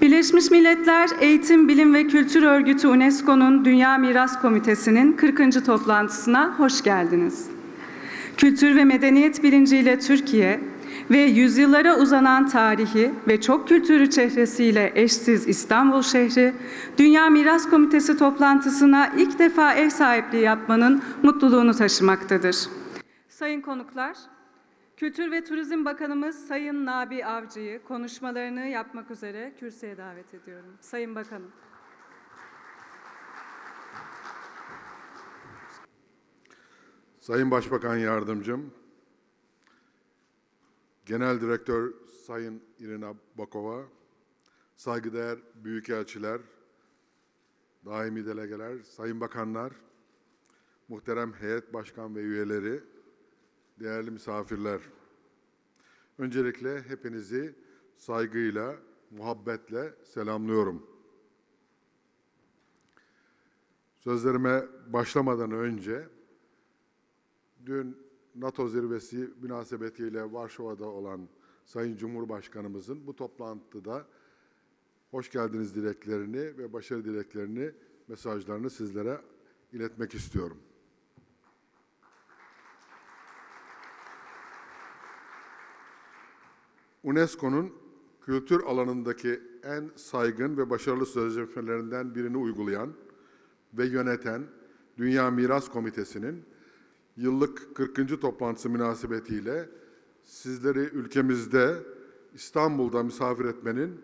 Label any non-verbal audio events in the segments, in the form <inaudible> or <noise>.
Birleşmiş Milletler Eğitim, Bilim ve Kültür Örgütü UNESCO'nun Dünya Miras Komitesi'nin 40. toplantısına hoş geldiniz. Kültür ve medeniyet bilinciyle Türkiye ve yüzyıllara uzanan tarihi ve çok kültürü çehresiyle eşsiz İstanbul şehri, Dünya Miras Komitesi toplantısına ilk defa ev sahipliği yapmanın mutluluğunu taşımaktadır. Sayın konuklar, Kültür ve Turizm Bakanımız Sayın Nabi Avcı'yı konuşmalarını yapmak üzere kürsüye davet ediyorum. Sayın Bakanım. Sayın Başbakan Yardımcım, Genel Direktör Sayın Irina Bakova, saygıdeğer büyükelçiler, daimi delegeler, sayın bakanlar, muhterem heyet başkan ve üyeleri, değerli misafirler. Öncelikle hepinizi saygıyla, muhabbetle selamlıyorum. Sözlerime başlamadan önce dün NATO zirvesi münasebetiyle Varşova'da olan Sayın Cumhurbaşkanımızın bu toplantıda hoş geldiniz dileklerini ve başarı dileklerini, mesajlarını sizlere iletmek istiyorum. UNESCO'nun kültür alanındaki en saygın ve başarılı sözleşmelerinden birini uygulayan ve yöneten Dünya Miras Komitesi'nin yıllık 40. toplantısı münasebetiyle sizleri ülkemizde İstanbul'da misafir etmenin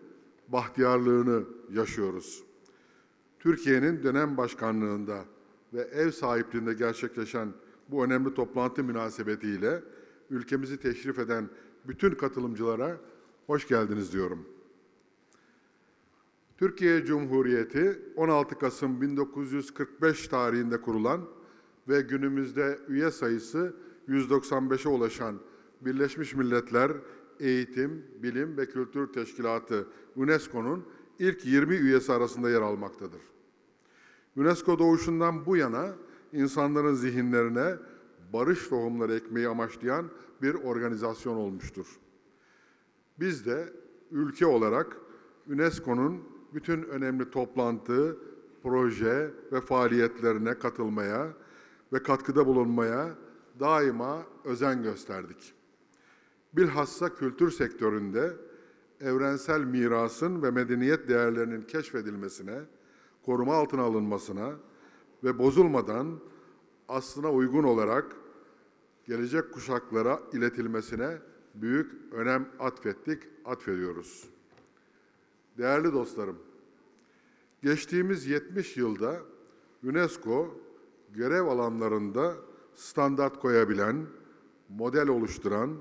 bahtiyarlığını yaşıyoruz. Türkiye'nin dönem başkanlığında ve ev sahipliğinde gerçekleşen bu önemli toplantı münasebetiyle ülkemizi teşrif eden bütün katılımcılara hoş geldiniz diyorum. Türkiye Cumhuriyeti 16 Kasım 1945 tarihinde kurulan ve günümüzde üye sayısı 195'e ulaşan Birleşmiş Milletler Eğitim, Bilim ve Kültür Teşkilatı UNESCO'nun ilk 20 üyesi arasında yer almaktadır. UNESCO doğuşundan bu yana insanların zihinlerine barış tohumları ekmeyi amaçlayan bir organizasyon olmuştur. Biz de ülke olarak UNESCO'nun bütün önemli toplantı, proje ve faaliyetlerine katılmaya ve katkıda bulunmaya daima özen gösterdik. Bilhassa kültür sektöründe evrensel mirasın ve medeniyet değerlerinin keşfedilmesine, koruma altına alınmasına ve bozulmadan aslına uygun olarak gelecek kuşaklara iletilmesine büyük önem atfettik, atfediyoruz. Değerli dostlarım, geçtiğimiz 70 yılda UNESCO görev alanlarında standart koyabilen, model oluşturan,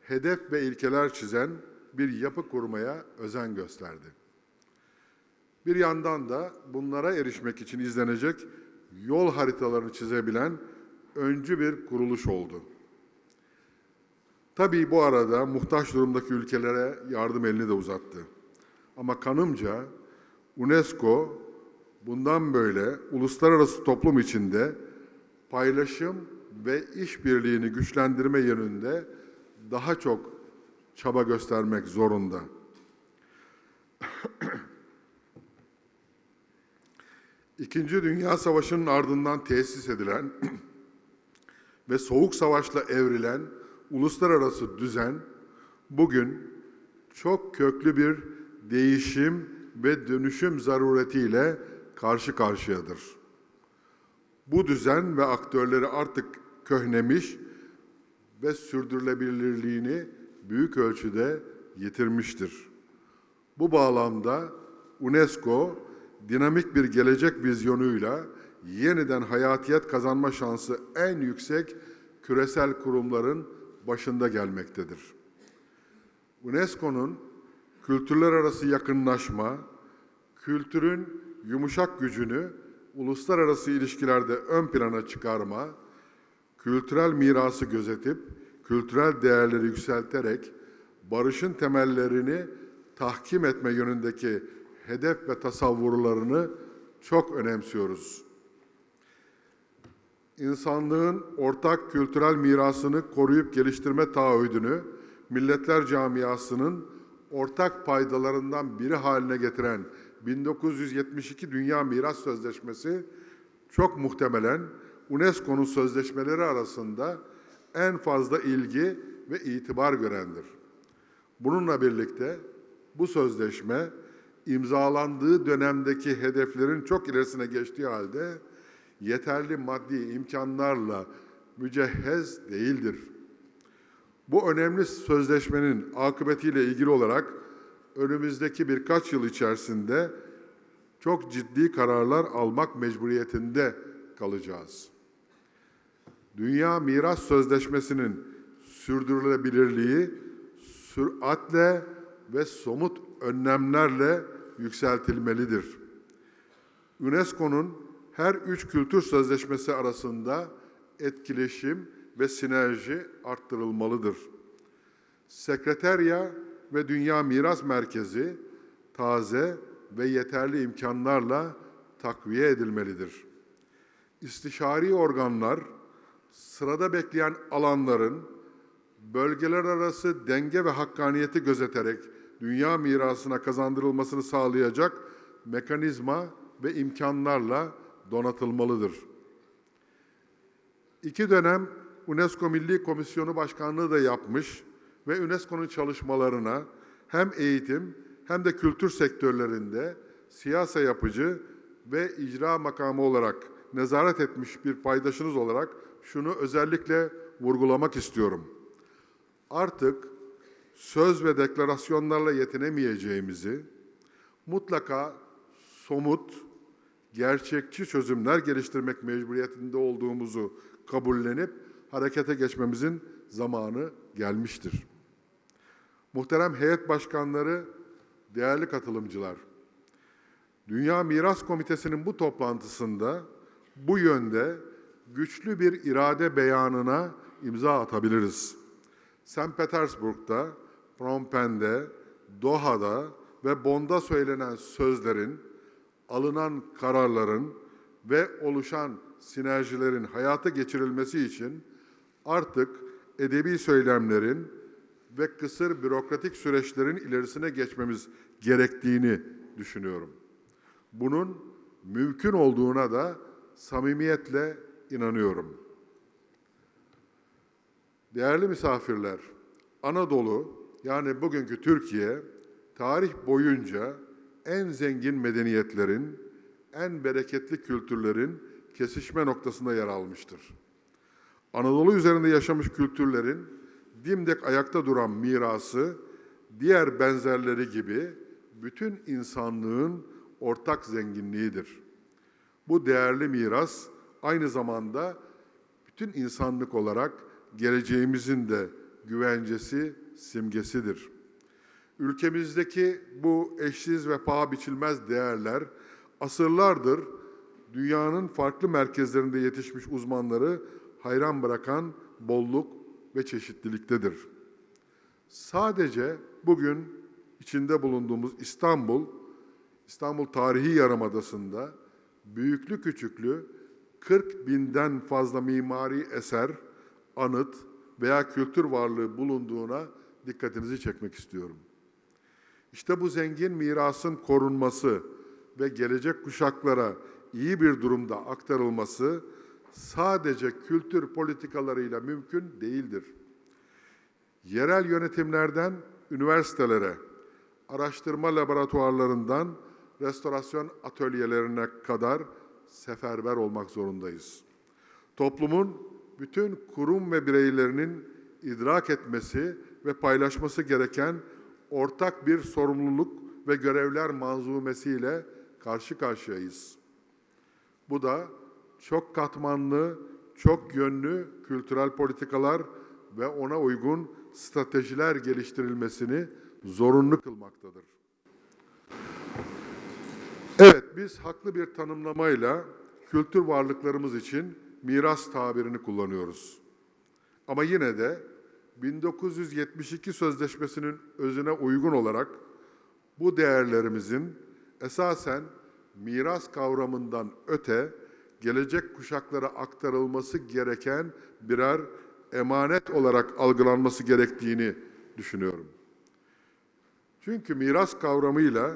hedef ve ilkeler çizen bir yapı kurmaya özen gösterdi. Bir yandan da bunlara erişmek için izlenecek yol haritalarını çizebilen öncü bir kuruluş oldu. Tabii bu arada muhtaç durumdaki ülkelere yardım elini de uzattı. Ama kanımca UNESCO bundan böyle uluslararası toplum içinde paylaşım ve işbirliğini güçlendirme yönünde daha çok çaba göstermek zorunda. <clears throat> İkinci Dünya Savaşı'nın ardından tesis edilen <clears throat> ve Soğuk Savaş'la evrilen uluslararası düzen bugün çok köklü bir değişim ve dönüşüm zaruretiyle karşı karşıyadır. Bu düzen ve aktörleri artık köhnemiş ve sürdürülebilirliğini büyük ölçüde yitirmiştir. Bu bağlamda UNESCO dinamik bir gelecek vizyonuyla yeniden hayatiyet kazanma şansı en yüksek küresel kurumların başında gelmektedir. UNESCO'nun kültürler arası yakınlaşma, kültürün yumuşak gücünü uluslararası ilişkilerde ön plana çıkarma, kültürel mirası gözetip kültürel değerleri yükselterek barışın temellerini tahkim etme yönündeki hedef ve tasavvurlarını çok önemsiyoruz. İnsanlığın ortak kültürel mirasını koruyup geliştirme taahhüdünü Milletler Camiası'nın ortak paydalarından biri haline getiren 1972 Dünya Miras Sözleşmesi çok muhtemelen UNESCO'nun sözleşmeleri arasında en fazla ilgi ve itibar görendir. Bununla birlikte bu sözleşme imzalandığı dönemdeki hedeflerin çok ilerisine geçtiği halde yeterli maddi imkanlarla mücehhez değildir. Bu önemli sözleşmenin akıbetiyle ilgili olarak önümüzdeki birkaç yıl içerisinde çok ciddi kararlar almak mecburiyetinde kalacağız. Dünya Miras Sözleşmesi'nin sürdürülebilirliği süratle ve somut önlemlerle yükseltilmelidir. UNESCO'nun her üç kültür sözleşmesi arasında etkileşim ve sinerji arttırılmalıdır. Sekreterya ve Dünya Miras Merkezi taze ve yeterli imkanlarla takviye edilmelidir. İstişari organlar sırada bekleyen alanların bölgeler arası denge ve hakkaniyeti gözeterek dünya mirasına kazandırılmasını sağlayacak mekanizma ve imkanlarla donatılmalıdır. İki dönem UNESCO Milli Komisyonu Başkanlığı da yapmış ve UNESCO'nun çalışmalarına hem eğitim hem de kültür sektörlerinde siyasa yapıcı ve icra makamı olarak nezaret etmiş bir paydaşınız olarak şunu özellikle vurgulamak istiyorum. Artık söz ve deklarasyonlarla yetinemeyeceğimizi, mutlaka somut, gerçekçi çözümler geliştirmek mecburiyetinde olduğumuzu kabullenip harekete geçmemizin zamanı gelmiştir. Muhterem heyet başkanları, değerli katılımcılar, Dünya Miras Komitesi'nin bu toplantısında bu yönde güçlü bir irade beyanına imza atabiliriz. St. Petersburg'da, Phnom Penh'de, Doha'da ve Bond'a söylenen sözlerin, alınan kararların ve oluşan sinerjilerin hayata geçirilmesi için artık edebi söylemlerin ve kısır bürokratik süreçlerin ilerisine geçmemiz gerektiğini düşünüyorum. Bunun mümkün olduğuna da samimiyetle inanıyorum. Değerli misafirler, Anadolu yani bugünkü Türkiye tarih boyunca en zengin medeniyetlerin, en bereketli kültürlerin kesişme noktasında yer almıştır. Anadolu üzerinde yaşamış kültürlerin dimdik ayakta duran mirası diğer benzerleri gibi bütün insanlığın ortak zenginliğidir. Bu değerli miras aynı zamanda bütün insanlık olarak geleceğimizin de güvencesi, simgesidir. Ülkemizdeki bu eşsiz ve paha biçilmez değerler asırlardır dünyanın farklı merkezlerinde yetişmiş uzmanları hayran bırakan bolluk ve çeşitliliktedir. Sadece bugün içinde bulunduğumuz İstanbul, İstanbul Tarihi Yarımadası'nda büyüklü küçüklü 40 binden fazla mimari eser, anıt veya kültür varlığı bulunduğuna dikkatinizi çekmek istiyorum. İşte bu zengin mirasın korunması ve gelecek kuşaklara iyi bir durumda aktarılması sadece kültür politikalarıyla mümkün değildir. Yerel yönetimlerden üniversitelere, araştırma laboratuvarlarından restorasyon atölyelerine kadar seferber olmak zorundayız. Toplumun bütün kurum ve bireylerinin idrak etmesi ve paylaşması gereken ortak bir sorumluluk ve görevler manzumesiyle karşı karşıyayız. Bu da çok katmanlı, çok yönlü kültürel politikalar ve ona uygun stratejiler geliştirilmesini zorunlu kılmaktadır. Evet, biz haklı bir tanımlamayla kültür varlıklarımız için miras tabirini kullanıyoruz. Ama yine de 1972 Sözleşmesi'nin özüne uygun olarak bu değerlerimizin esasen miras kavramından öte gelecek kuşaklara aktarılması gereken birer emanet olarak algılanması gerektiğini düşünüyorum. Çünkü miras kavramıyla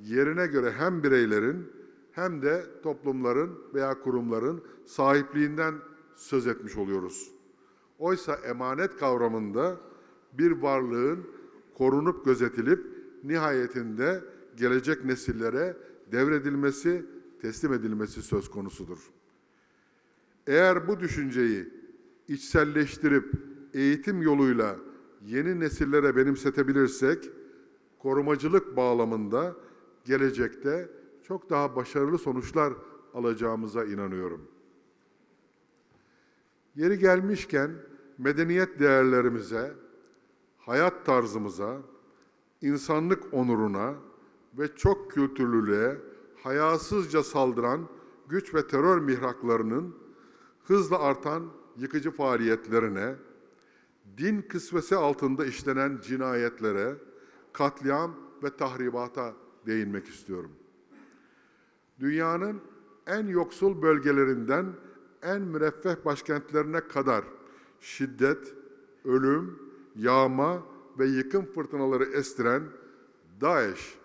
yerine göre hem bireylerin hem de toplumların veya kurumların sahipliğinden söz etmiş oluyoruz. Oysa emanet kavramında bir varlığın korunup gözetilip nihayetinde gelecek nesillere devredilmesi, teslim edilmesi söz konusudur. Eğer bu düşünceyi içselleştirip eğitim yoluyla yeni nesillere benimsetebilirsek, korumacılık bağlamında gelecekte çok daha başarılı sonuçlar alacağımıza inanıyorum. Yeri gelmişken medeniyet değerlerimize, hayat tarzımıza, insanlık onuruna ve çok kültürlülüğe hayasızca saldıran güç ve terör mihraklarının hızla artan yıkıcı faaliyetlerine, din kısvesi altında işlenen cinayetlere, katliam ve tahribata değinmek istiyorum. Dünyanın en yoksul bölgelerinden en müreffeh başkentlerine kadar şiddet, ölüm, yağma ve yıkım fırtınaları estiren DAEŞ,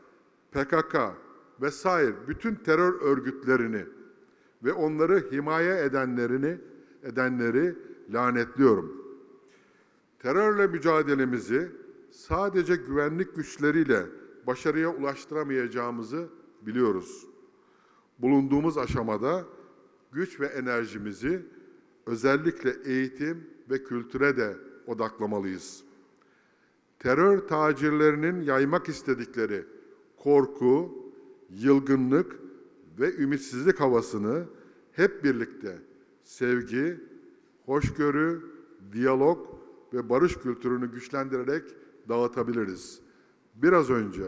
PKK vesaire bütün terör örgütlerini ve onları himaye edenlerini edenleri lanetliyorum. Terörle mücadelemizi sadece güvenlik güçleriyle başarıya ulaştıramayacağımızı biliyoruz. Bulunduğumuz aşamada güç ve enerjimizi özellikle eğitim ve kültüre de odaklamalıyız. Terör tacirlerinin yaymak istedikleri korku, yılgınlık ve ümitsizlik havasını hep birlikte sevgi, hoşgörü, diyalog ve barış kültürünü güçlendirerek dağıtabiliriz. Biraz önce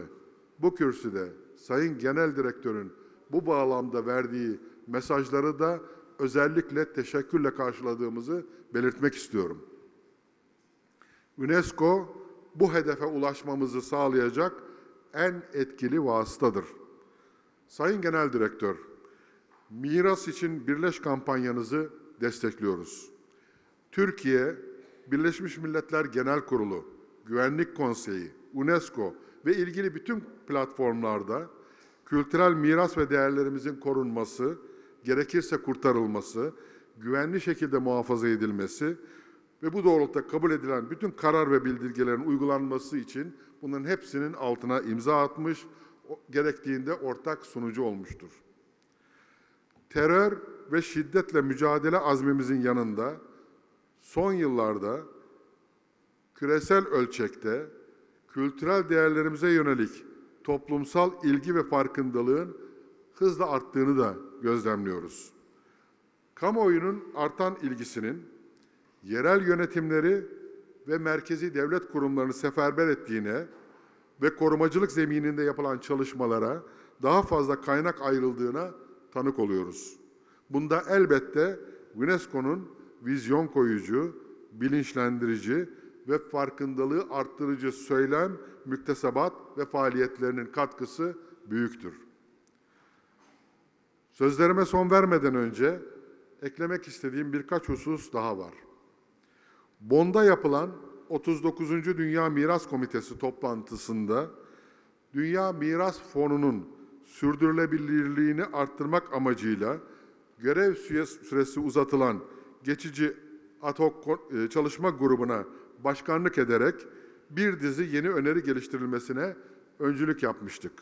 bu kürsüde Sayın Genel Direktör'ün bu bağlamda verdiği mesajları da özellikle teşekkürle karşıladığımızı belirtmek istiyorum. UNESCO bu hedefe ulaşmamızı sağlayacak en etkili vasıtadır. Sayın Genel Direktör, Miras için Birleş kampanyanızı destekliyoruz. Türkiye, Birleşmiş Milletler Genel Kurulu, Güvenlik Konseyi, UNESCO ve ilgili bütün platformlarda kültürel miras ve değerlerimizin korunması, gerekirse kurtarılması, güvenli şekilde muhafaza edilmesi ve bu doğrultuda kabul edilen bütün karar ve bildirgelerin uygulanması için bunların hepsinin altına imza atmış, gerektiğinde ortak sunucu olmuştur. Terör ve şiddetle mücadele azmimizin yanında son yıllarda küresel ölçekte kültürel değerlerimize yönelik toplumsal ilgi ve farkındalığın hızla arttığını da gözlemliyoruz. Kamuoyunun artan ilgisinin yerel yönetimleri ve merkezi devlet kurumlarını seferber ettiğine ve korumacılık zemininde yapılan çalışmalara daha fazla kaynak ayrıldığına tanık oluyoruz. Bunda elbette UNESCO'nun vizyon koyucu, bilinçlendirici ve farkındalığı arttırıcı söylem, müktesebat ve faaliyetlerinin katkısı büyüktür. Sözlerime son vermeden önce eklemek istediğim birkaç husus daha var. Bond'a yapılan 39. Dünya Miras Komitesi toplantısında Dünya Miras Fonu'nun sürdürülebilirliğini arttırmak amacıyla görev süre- süresi uzatılan geçici ad e, çalışma grubuna başkanlık ederek bir dizi yeni öneri geliştirilmesine öncülük yapmıştık.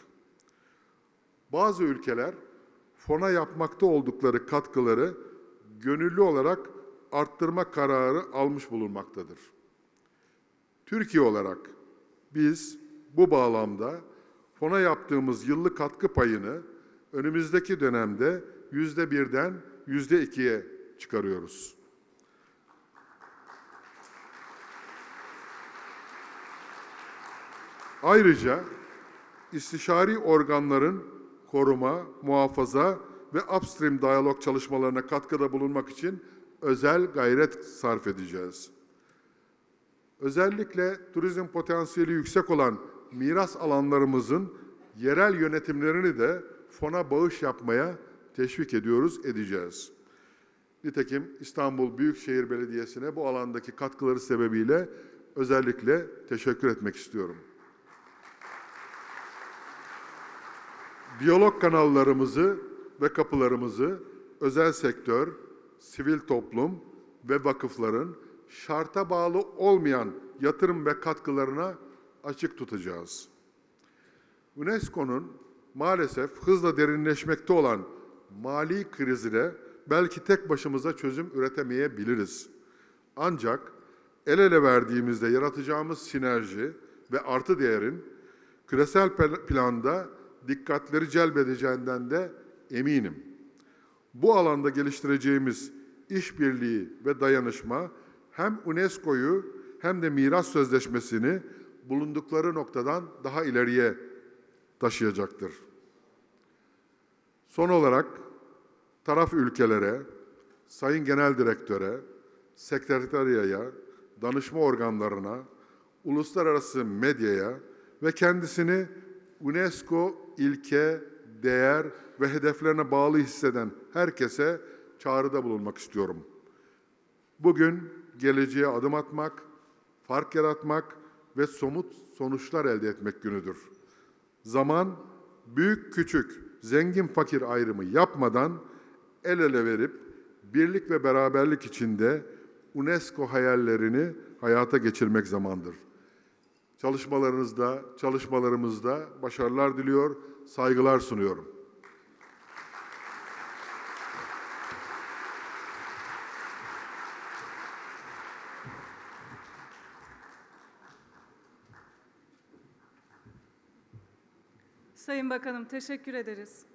Bazı ülkeler fona yapmakta oldukları katkıları gönüllü olarak arttırma kararı almış bulunmaktadır. Türkiye olarak biz bu bağlamda fona yaptığımız yıllık katkı payını önümüzdeki dönemde yüzde birden yüzde ikiye çıkarıyoruz. Ayrıca istişari organların koruma, muhafaza ve upstream diyalog çalışmalarına katkıda bulunmak için özel gayret sarf edeceğiz. Özellikle turizm potansiyeli yüksek olan miras alanlarımızın yerel yönetimlerini de fona bağış yapmaya teşvik ediyoruz, edeceğiz. Nitekim İstanbul Büyükşehir Belediyesi'ne bu alandaki katkıları sebebiyle özellikle teşekkür etmek istiyorum. Diyalog kanallarımızı ve kapılarımızı özel sektör, sivil toplum ve vakıfların şarta bağlı olmayan yatırım ve katkılarına açık tutacağız. UNESCO'nun maalesef hızla derinleşmekte olan mali krizine belki tek başımıza çözüm üretemeyebiliriz. Ancak el ele verdiğimizde yaratacağımız sinerji ve artı değerin küresel planda dikkatleri celbedeceğinden de eminim. Bu alanda geliştireceğimiz işbirliği ve dayanışma hem UNESCO'yu hem de miras sözleşmesini bulundukları noktadan daha ileriye taşıyacaktır. Son olarak taraf ülkelere, Sayın Genel Direktöre, Sekreteriyaya, danışma organlarına, uluslararası medyaya ve kendisini UNESCO ilke, değer ve hedeflerine bağlı hisseden herkese çağrıda bulunmak istiyorum. Bugün geleceğe adım atmak, fark yaratmak ve somut sonuçlar elde etmek günüdür. Zaman büyük küçük, zengin fakir ayrımı yapmadan el ele verip birlik ve beraberlik içinde UNESCO hayallerini hayata geçirmek zamandır. Çalışmalarınızda, çalışmalarımızda başarılar diliyor, saygılar sunuyorum. Sayın Bakanım teşekkür ederiz.